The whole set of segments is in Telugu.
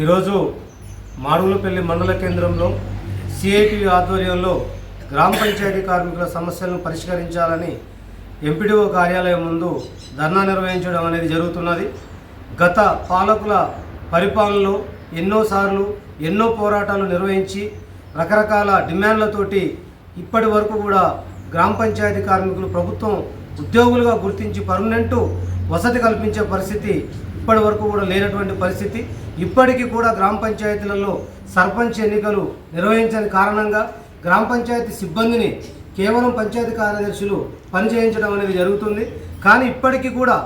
ఈరోజు మాడుగులపల్లి మండల కేంద్రంలో సిఐటి ఆధ్వర్యంలో గ్రామ పంచాయతీ కార్మికుల సమస్యలను పరిష్కరించాలని ఎంపీడీఓ కార్యాలయం ముందు ధర్నా నిర్వహించడం అనేది జరుగుతున్నది. గత పాలకుల పరిపాలనలో ఎన్నోసార్లు ఎన్నో పోరాటాలు నిర్వహించి రకరకాల డిమాండ్లతోటి ఇప్పటి వరకు కూడా గ్రామ పంచాయతీ కార్మికులు ప్రభుత్వం ఉద్యోగులుగా గుర్తించి పర్మనెంట్ వసతి కల్పించే పరిస్థితి ఇప్పటి వరకు కూడా లేనటువంటి పరిస్థితి. ఇప్పటికీ కూడా గ్రామ పంచాయతీలలో సర్పంచ్ ఎన్నికలు నిర్వహించని కారణంగా గ్రామ పంచాయతీ సిబ్బందిని కేవలం పంచాయతీ కార్యదర్శులు పనిచేయించడం అనేది జరుగుతుంది. కానీ ఇప్పటికీ కూడా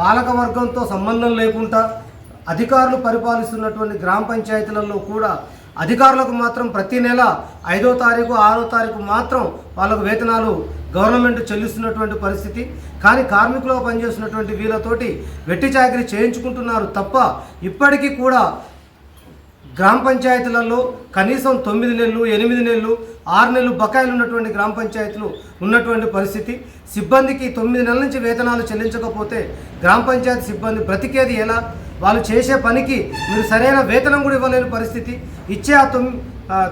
పాలక వర్గంతో సంబంధం లేకుండా అధికారులు పరిపాలిస్తున్నటువంటి గ్రామ పంచాయతీలలో కూడా అధికారులకు మాత్రం ప్రతి నెల ఐదో తారీఖు ఆరో తారీఖు మాత్రం వాళ్ళకు వేతనాలు గవర్నమెంట్ చెల్లిస్తున్నటువంటి పరిస్థితి. కానీ కార్మికులుగా పనిచేస్తున్నటువంటి వీళ్ళతోటి వెట్టి చాకరీ చేయించుకుంటున్నారు తప్ప ఇప్పటికీ కూడా గ్రామ పంచాయతీలలో కనీసం తొమ్మిది నెలలు ఎనిమిది నెలలు ఆరు నెలలు బకాయిలు ఉన్నటువంటి గ్రామ పంచాయతీలు ఉన్నటువంటి పరిస్థితి. సిబ్బందికి తొమ్మిది నెలల నుంచి వేతనాలు చెల్లించకపోతే గ్రామ పంచాయతీ సిబ్బంది బ్రతికేది ఎలా? వాళ్ళు చేసే పనికి మీరు సరైన వేతనం కూడా ఇవ్వలేని పరిస్థితి. ఇచ్చే ఆ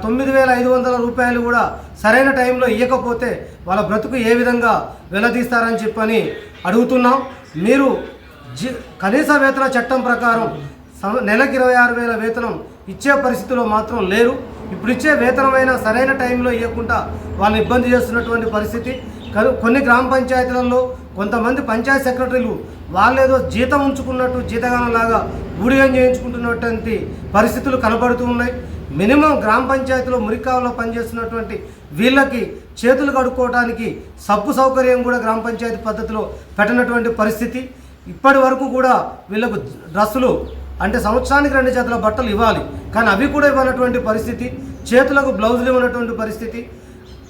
తొమ్మిది వేల ఐదు వందల రూపాయలు కూడా సరైన టైంలో ఇవ్వకపోతే వాళ్ళ బ్రతుకు ఏ విధంగా వెలదీస్తారని చెప్పని అడుగుతున్నాం. మీరు జీ కనీస వేతన చట్టం ప్రకారం నెలకు నెలకి ఇరవై ఆరు వేల వేతనం ఇచ్చే పరిస్థితిలో మాత్రం లేరు. ఇప్పుడు ఇచ్చే వేతనమైనా సరైన టైంలో ఇవ్వకుండా వాళ్ళని ఇబ్బంది చేస్తున్నటువంటి పరిస్థితి. కను- కొన్ని గ్రామ పంచాయతీలలో కొంతమంది పంచాయతీ సెక్రటరీలు వాళ్ళేదో జీతం ఉంచుకున్నట్టు జీతగానంలాగా ఊడిగం చేయించుకుంటున్నటువంటి పరిస్థితులు కనబడుతూ ఉన్నాయి. మినిమం గ్రామ పంచాయతీలో మురికావలో పనిచేస్తున్నటువంటి వీళ్ళకి చేతులు కడుక్కోవడానికి సబ్బు సౌకర్యం కూడా గ్రామ పంచాయతీ పద్ధతిలో పెట్టినటువంటి పరిస్థితి. ఇప్పటి వరకు కూడా వీళ్ళకు డ్రస్సులు అంటే సంవత్సరానికి రెండు చేతుల బట్టలు ఇవ్వాలి. కానీ అవి కూడా ఇవ్వనటువంటి పరిస్థితి చేతులకు బ్లౌజులు ఇవ్వనటువంటి పరిస్థితి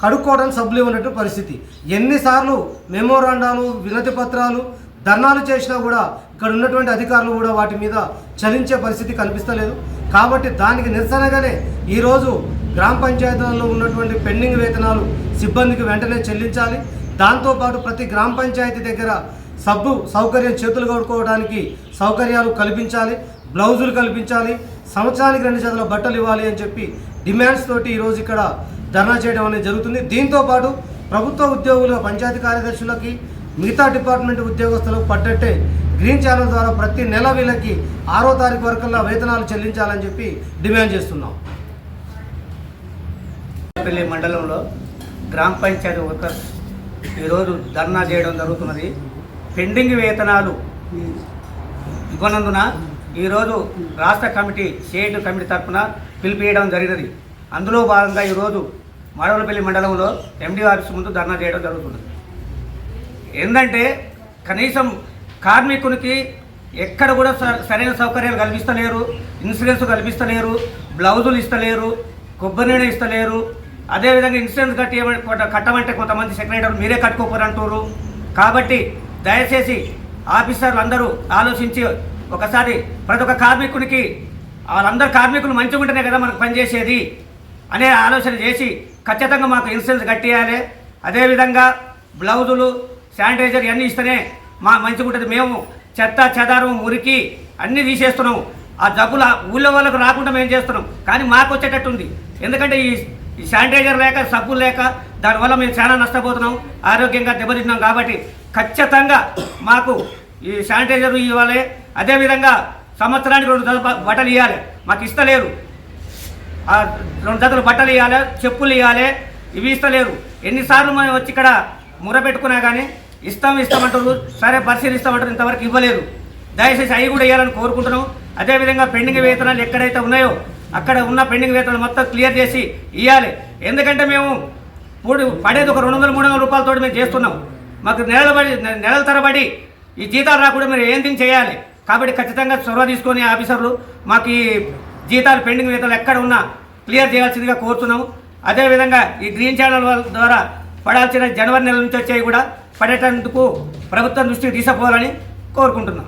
కడుక్కోవడానికి సబ్బులు ఇవ్వనటువంటి పరిస్థితి. ఎన్నిసార్లు మెమోరాండాలు వినతి పత్రాలు ధర్నాలు చేసినా కూడా ఇక్కడ ఉన్నటువంటి అధికారులు కూడా వాటి మీద చలించే పరిస్థితి కనిపిస్తలేదు. కాబట్టి దానికి నిరసనగానే ఈరోజు గ్రామ పంచాయతీలలో ఉన్నటువంటి పెండింగ్ వేతనాలు సిబ్బందికి వెంటనే చెల్లించాలి. దాంతోపాటు ప్రతి గ్రామ పంచాయతీ దగ్గర సబ్బు సౌకర్యం చేతులు కడుక్కోవడానికి సౌకర్యాలు కల్పించాలి. బ్లౌజులు కల్పించాలి సంవత్సరానికి రెండు జతల బట్టలు ఇవ్వాలి అని చెప్పి డిమాండ్స్ తోటి ఈరోజు ఇక్కడ ధర్నా చేయడం అనేది జరుగుతుంది. దీంతో పాటు ప్రభుత్వ ఉద్యోగులు పంచాయతీ కార్యదర్శులకి మిగతా డిపార్ట్మెంట్ ఉద్యోగస్తులకు పట్టట్టే గ్రీన్ ఛానల్ ద్వారా ప్రతి నెల వీళ్ళకి ఆరో తారీఖు వరకల్లా వేతనాలు చెల్లించాలని చెప్పి డిమాండ్ చేస్తున్నాం. పెళ్ళి మండలంలో గ్రామ పంచాయతీ వర్కర్స్ ఈరోజు ధర్నా చేయడం జరుగుతున్నది. పెండింగ్ వేతనాలు ఇవ్వనందున ఈరోజు రాష్ట్ర కమిటీ షేడ్ కమిటీ తరఫున పిలిపియడం జరిగినది. అందులో భాగంగా ఈరోజు మాడవలపల్లి మండలంలో ఎండి ఆఫీస్ ముందు ధర్నా చేయడం జరుగుతుంది ఏంటంటే కనీసం కార్మికునికి ఎక్కడ కూడా స- సరైన సౌకర్యాలు కల్పిస్తలేరు ఇన్సూరెన్స్ కల్పిస్తలేరు బ్లౌజులు ఇస్తలేరు కొబ్బరి నీళ్ళు ఇస్తలేరు. అదేవిధంగా ఇన్సూరెన్స్ కట్టి కట్టమంటే కొంతమంది సెక్రటరీ మీరే కట్టుకోపోరంటారు. కాబట్టి దయచేసి ఆఫీసర్లు అందరూ ఆలోచించి ఒకసారి ప్రతి ఒక్క కార్మికునికి వాళ్ళందరు కార్మికులు మంచిగా ఉంటేనే కదా మనకు పనిచేసేది అనే ఆలోచన చేసి ఖచ్చితంగా మాకు ఇన్సూరెన్స్ కట్టేయాలి. అదేవిధంగా బ్లౌజులు శానిటైజర్ ఇవన్నీ ఇస్తేనే మా మంచిగా ఉంటుంది. మేము చెత్త చెదారం మురికి అన్నీ తీసేస్తున్నాం. ఆ జబ్బులు ఊళ్ళో వాళ్ళకు రాకుండా మేము చేస్తున్నాం. కానీ మాకు వచ్చేటట్టు ఉంది. ఎందుకంటే ఈ ఈ శానిటైజర్ లేక సబ్బులు లేక దానివల్ల మేము చాలా నష్టపోతున్నాం. ఆరోగ్యంగా దెబ్బతింటున్నాం కాబట్టి ఖచ్చితంగా మాకు ఈ శానిటైజర్ ఇవ్వాలి. అదేవిధంగా సంవత్సరానికి రెండు జతల బట్టలు ఇవ్వాలి మాకు ఇస్తలేరు. రెండు జతలు బట్టలు ఇవ్వాలి చెప్పులు ఇవ్వాలి ఇవి ఇస్తలేరు. ఎన్నిసార్లు మేము వచ్చి ఇక్కడ ముర పెట్టుకున్నా కానీ ఇస్తాం ఇస్తామంటారు సరే పరిశీలిస్తామంటారు ఇంతవరకు ఇవ్వలేదు. దయచేసి అవి కూడా ఇవ్వాలని కోరుకుంటున్నాం. అదేవిధంగా పెండింగ్ వేతనాలు ఎక్కడైతే ఉన్నాయో అక్కడ ఉన్న పెండింగ్ వేతనాలు మొత్తం క్లియర్ చేసి ఇవ్వాలి ఎందుకంటే మేము మూడు పడేది ఒక రెండు వందల మూడు వందల రూపాయలతో మేము చేస్తున్నాం. మాకు నెలల నెలల తరబడి ఈ జీతాలు రాకుండా మీరు ఏం చేయాలి? కాబట్టి ఖచ్చితంగా చొరవ తీసుకొని ఆఫీసర్లు మాకు ఈ జీతాలు పెండింగ్ జీతాలు ఎక్కడ ఉన్నా క్లియర్ చేయాల్సిందిగా కోరుతున్నాము. అదేవిధంగా ఈ గ్రీన్ ఛానల్ ద్వారా పడాల్సిన జనవరి నెల నుంచి వచ్చేవి కూడా పడేటందుకు ప్రభుత్వం దృష్టికి తీసుకుపోవాలని కోరుకుంటున్నాం.